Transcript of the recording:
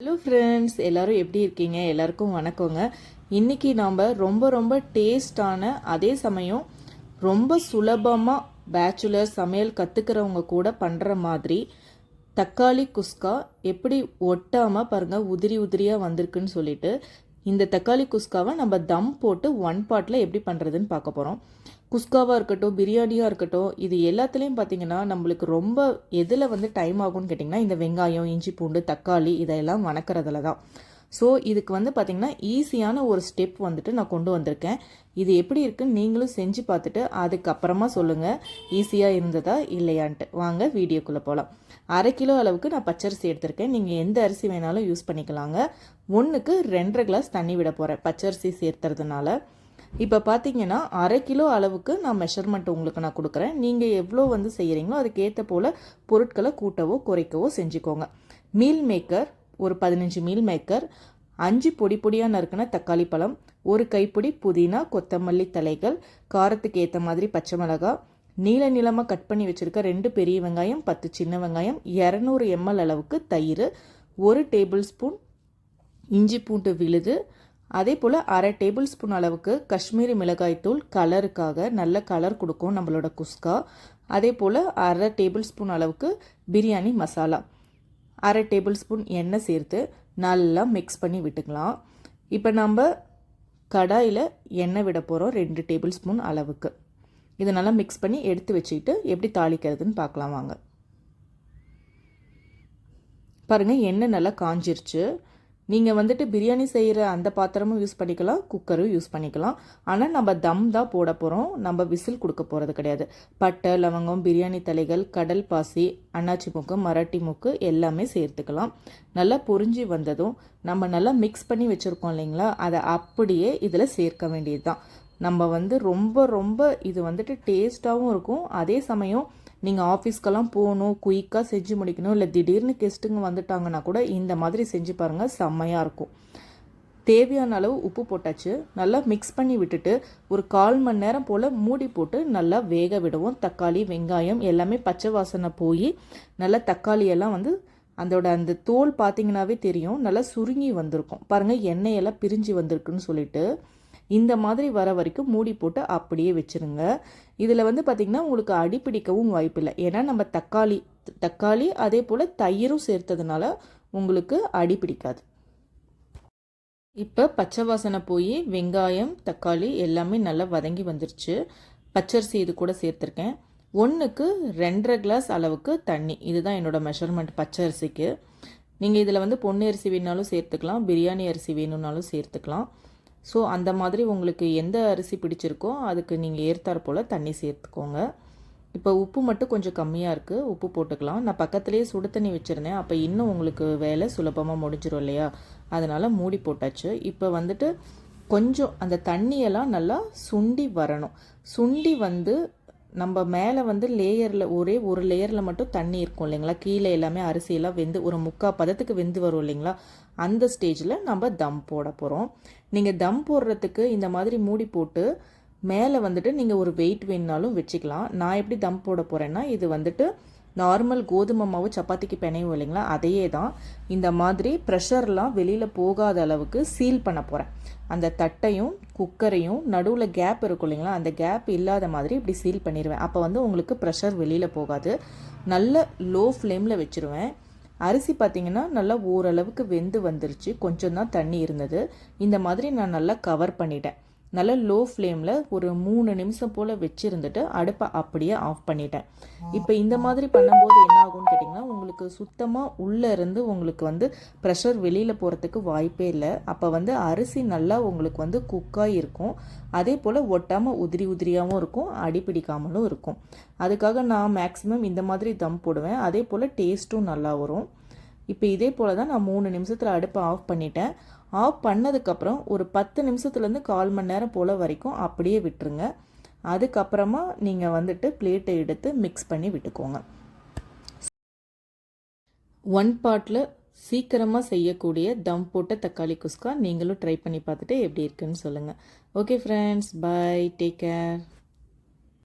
Hello friends எல்லோரும் எப்படி இருக்கீங்க? எல்லாருக்கும் வணக்கங்க. இன்னைக்கு நாம் ரொம்ப ரொம்ப டேஸ்டான அதே சமயம் ரொம்ப சுலபமாக பேச்சுலர் சமையல் கற்றுக்கிறவங்க கூட பண்ணுற மாதிரி தக்காளி குஸ்கா எப்படி ஒட்டாமல் பாருங்கள் உதிரி உதிரியாக வந்திருக்குன்னு சொல்லிட்டு இந்த தக்காளி குஸ்காவை நம்ம தம் போட்டு ஒன் பாட்டில் எப்படி பண்ணுறதுன்னு பார்க்க போகிறோம் குஸ்காவாக இருக்கட்டும் பிரியாணியாக இருக்கட்டும் இது எல்லாத்துலேயும் பார்த்தீங்கன்னா நம்மளுக்கு ரொம்ப எதில் வந்து டைம் ஆகும்னு கேட்டிங்கன்னா இந்த வெங்காயம் இஞ்சி பூண்டு தக்காளி இதெல்லாம் வணக்கிறதுல தான். ஸோ இதுக்கு வந்து பார்த்திங்கன்னா ஈஸியான ஒரு ஸ்டெப் வந்துட்டு நான் கொண்டு வந்திருக்கேன். இது எப்படி இருக்குன்னு நீங்களும் செஞ்சு பார்த்துட்டு அதுக்கப்புறமா சொல்லுங்கள் ஈஸியாக இருந்ததா இல்லையான்ட்டு. வாங்க வீடியோக்குள்ளே போகலாம் அரை கிலோ அளவுக்கு நான் பச்சரிசி எடுத்திருக்கேன். நீங்கள் எந்த அரிசி வேணாலும் யூஸ் பண்ணிக்கலாங்க. ஒன்றுக்கு ரெண்டரை கிளாஸ் தண்ணி விட போகிறேன் பச்சரிசி சேர்த்துறதுனால. இப்போ பார்த்தீங்கன்னா அரை கிலோ அளவுக்கு நான் மெஷர்மெண்ட் உங்களுக்கு நான் கொடுக்குறேன். நீங்கள் எவ்வளோ வந்து செய்கிறீங்களோ அதுக்கேற்ற போல் பொருட்களை கூட்டவோ குறைக்கவோ செஞ்சுக்கோங்க. மீல் மேக்கர் ஒரு பதினஞ்சு மீல் மேக்கர் அஞ்சு பொடி பொடியாக நறுக்கின தக்காளி பழம் ஒரு கைப்பிடி புதினா கொத்தமல்லி தலைகள் காரத்துக்கு ஏற்ற மாதிரி பச்சை மிளகாய் நீல நீளமாக கட் பண்ணி வச்சுருக்க ரெண்டு பெரிய வெங்காயம் பத்து சின்ன வெங்காயம் இரநூறு எம்எல் அளவுக்கு தயிர் ஒரு டேபிள் ஸ்பூன் இஞ்சி பூண்டு விழுது அதே போல் அரை டேபிள் ஸ்பூன் அளவுக்கு காஷ்மீரி மிளகாய்த்தூள் கலருக்காக நல்ல கலர் கொடுக்கும் நம்மளோட குஸ்கா. அதே போல் அரை டேபிள் ஸ்பூன் அளவுக்கு பிரியாணி மசாலா. அரை டேபிள் ஸ்பூன் எண்ணெய் சேர்த்து நல்லா மிக்ஸ் பண்ணி விட்டுக்கலாம். இப்போ நம்ம கடாயில் எண்ணெய் விட போகிறோம் ரெண்டு டேபிள் ஸ்பூன் அளவுக்கு. இதை நல்லா மிக்ஸ் பண்ணி எடுத்து வச்சுக்கிட்டு எப்படி தாளிக்கிறதுன்னு பார்க்கலாம் வாங்க. பாருங்கள் எண்ணெய் நல்லா காஞ்சிருச்சு. நீங்கள் வந்துட்டு பிரியாணி செய்கிற அந்த பாத்திரமும் யூஸ் பண்ணிக்கலாம் குக்கரும் யூஸ் பண்ணிக்கலாம். ஆனால் நம்ம தம் தான் போட போகிறோம் நம்ம விசில் கொடுக்க போகிறது கிடையாது. பட்டை லவங்கம் பிரியாணி தலைகள் கடல் பாசி அன்னாச்சி மூக்கு மராட்டி மூக்கு எல்லாமே சேர்த்துக்கலாம். நல்லா பொறிஞ்சி வந்ததும் நம்ம நல்லா மிக்ஸ் பண்ணி வச்சுருக்கோம் இல்லைங்களா? அதை அப்படியே இதில் சேர்க்க வேண்டியது தான் நம்ம வந்து ரொம்ப ரொம்ப இது வந்துட்டு டேஸ்ட்டாகவும் இருக்கும். அதே சமயம் நீங்கள் ஆஃபீஸ்க்கெல்லாம் போகணும் குயிக்காக செஞ்சு முடிக்கணும் இல்லை திடீர்னு கெஸ்ட்டுங்க வந்துட்டாங்கன்னா கூட இந்த மாதிரி செஞ்சு பாருங்கள் செம்மையாக இருக்கும். தேவையான அளவு உப்பு போட்டாச்சு. நல்லா மிக்ஸ் பண்ணி விட்டுட்டு ஒரு கால் மணி நேரம் போல் மூடி போட்டு நல்லா வேக விடுவோம். தக்காளி வெங்காயம் எல்லாமே பச்சை வாசனை போய் நல்லா தக்காளி எல்லாம் வந்து அதோட அந்த தோல் பார்த்தீங்கன்னாவே தெரியும். நல்லா சுருங்கி வந்திருக்கும். பாருங்கள் எண்ணெயெல்லாம் பிரிஞ்சு வந்திருக்குன்னு சொல்லிட்டு. இந்த மாதிரி வர வரைக்கும் மூடி போட்டு அப்படியே வச்சுருங்க. இதில் வந்து பார்த்திங்கன்னா உங்களுக்கு அடிப்பிடிக்கவும் வாய்ப்பில்லை. ஏன்னா நம்ம தக்காளி தக்காளி அதே போல் தயிரும் சேர்த்ததுனால உங்களுக்கு அடி பிடிக்காது. இப்போ பச்சை வாசனை போய் வெங்காயம் தக்காளி எல்லாமே நல்லா வதங்கி வந்துருச்சு. பச்சரிசி இது கூட சேர்த்துருக்கேன். ஒன்றுக்கு ரெண்டரை கிளாஸ் அளவுக்கு தண்ணி. இதுதான் என்னோடய மெஷர்மெண்ட் பச்சரிசிக்கு. நீங்கள் இதில் வந்து பொன்னி அரிசி வேணுனாலும் சேர்த்துக்கலாம் பிரியாணி அரிசி வேணும்னாலும் சேர்த்துக்கலாம். ஸோ அந்த மாதிரி உங்களுக்கு எந்த அரிசி பிடிச்சிருக்கோ அதுக்கு நீங்கள் ஏற்றாற் போல் தண்ணி சேர்த்துக்கோங்க. இப்போ உப்பு மட்டும் கொஞ்சம் கம்மியாக இருக்குது உப்பு போட்டுக்கலாம். நான் பக்கத்துலேயே சுடு தண்ணி வச்சுருந்தேன். அப்போ இன்னும் உங்களுக்கு வேலை சுலபமாக முடிஞ்சிடும் இல்லையா? அதனால் மூடி போட்டாச்சு. இப்போ வந்துட்டு கொஞ்சம் அந்த தண்ணியெல்லாம் நல்லா சுண்டி வரணும். சுண்டி வந்து நம்ம மேலே வந்து லேயரில் ஒரே ஒரு லேயரில் மட்டும் தண்ணி இருக்கும் இல்லைங்களா? கீழே எல்லாமே அரிசியெல்லாம் வெந்து ஒரு முக்கால் பதத்துக்கு வெந்து வரும் இல்லைங்களா? அந்த ஸ்டேஜில் நம்ம தம் போட போகிறோம் நீங்கள் தம் போடுறதுக்கு இந்த மாதிரி மூடி போட்டு மேலே வந்துட்டு நீங்கள் ஒரு வெயிட் வேணுனாலும் வச்சுக்கலாம். நான் எப்படி தம் போட போகிறேன்னா இது வந்துட்டு நார்மல் கோதுமை மாவு சப்பாத்திக்கு பிணையும் இல்லைங்களா? அதையே தான் இந்த மாதிரி ப்ரெஷர்லாம் வெளியில் போகாத அளவுக்கு சீல் பண்ண போகிறேன் அந்த தட்டையும் குக்கரையும் நடுவில் கேப் இருக்கும் இல்லைங்களா? அந்த கேப் இல்லாத மாதிரி இப்படி சீல் பண்ணிடுவேன் அப்போ வந்து உங்களுக்கு ப்ரெஷர் வெளியில் போகாது. நல்ல லோ ஃப்ளேமில் வச்சுருவேன். அரிசி பார்த்திங்கன்னா நல்லா ஓரளவுக்கு வெந்து வந்துருச்சு. கொஞ்சம் தான் தண்ணி இருந்தது. இந்த மாதிரி நான் நல்லா கவர் பண்ணிட்டேன். நல்லா லோ ஃப்ளேமில் ஒரு மூணு நிமிஷம் போல் வச்சுருந்துட்டு அடுப்பை அப்படியே ஆஃப் பண்ணிட்டேன். இப்போ இந்த மாதிரி பண்ணும்போது என்ன கேட்டிங்கன்னா உங்களுக்கு சுத்தமாக உள்ளே இருந்து உங்களுக்கு வந்து ப்ரெஷர் வெளியில் போகிறதுக்கு வாய்ப்பே இல்லை. அப்போ வந்து அரிசி நல்லா உங்களுக்கு வந்து குக்காக இருக்கும். அதே போல் ஒட்டாமல் உதிரி உதிரியாகவும் இருக்கும் அடிப்பிடிக்காமலும் இருக்கும். அதுக்காக நான் மேக்ஸிமம் இந்த மாதிரி தம் போடுவேன். அதே போல் டேஸ்ட்டும் நல்லா வரும். இப்போ இதே போல் தான் நான் மூணு நிமிஷத்தில் அடுப்பை ஆஃப் பண்ணிட்டேன். ஆஃப் பண்ணதுக்கப்புறம் ஒரு பத்து நிமிஷத்துலேருந்து கால் மணி நேரம் போல் வரைக்கும் அப்படியே விட்டுருங்க. அதுக்கப்புறமா நீங்கள் வந்துட்டு பிளேட்டை எடுத்து மிக்ஸ் பண்ணி விட்டுக்கோங்க. ஒன் பாட்டில் சீக்கிரமாக செய்யக்கூடிய தம் போட்ட தக்காளி குஸ்கா நீங்களும் ட்ரை பண்ணி பார்த்துட்டு எப்படி இருக்குன்னு சொல்லுங்கள் okay friends bye take care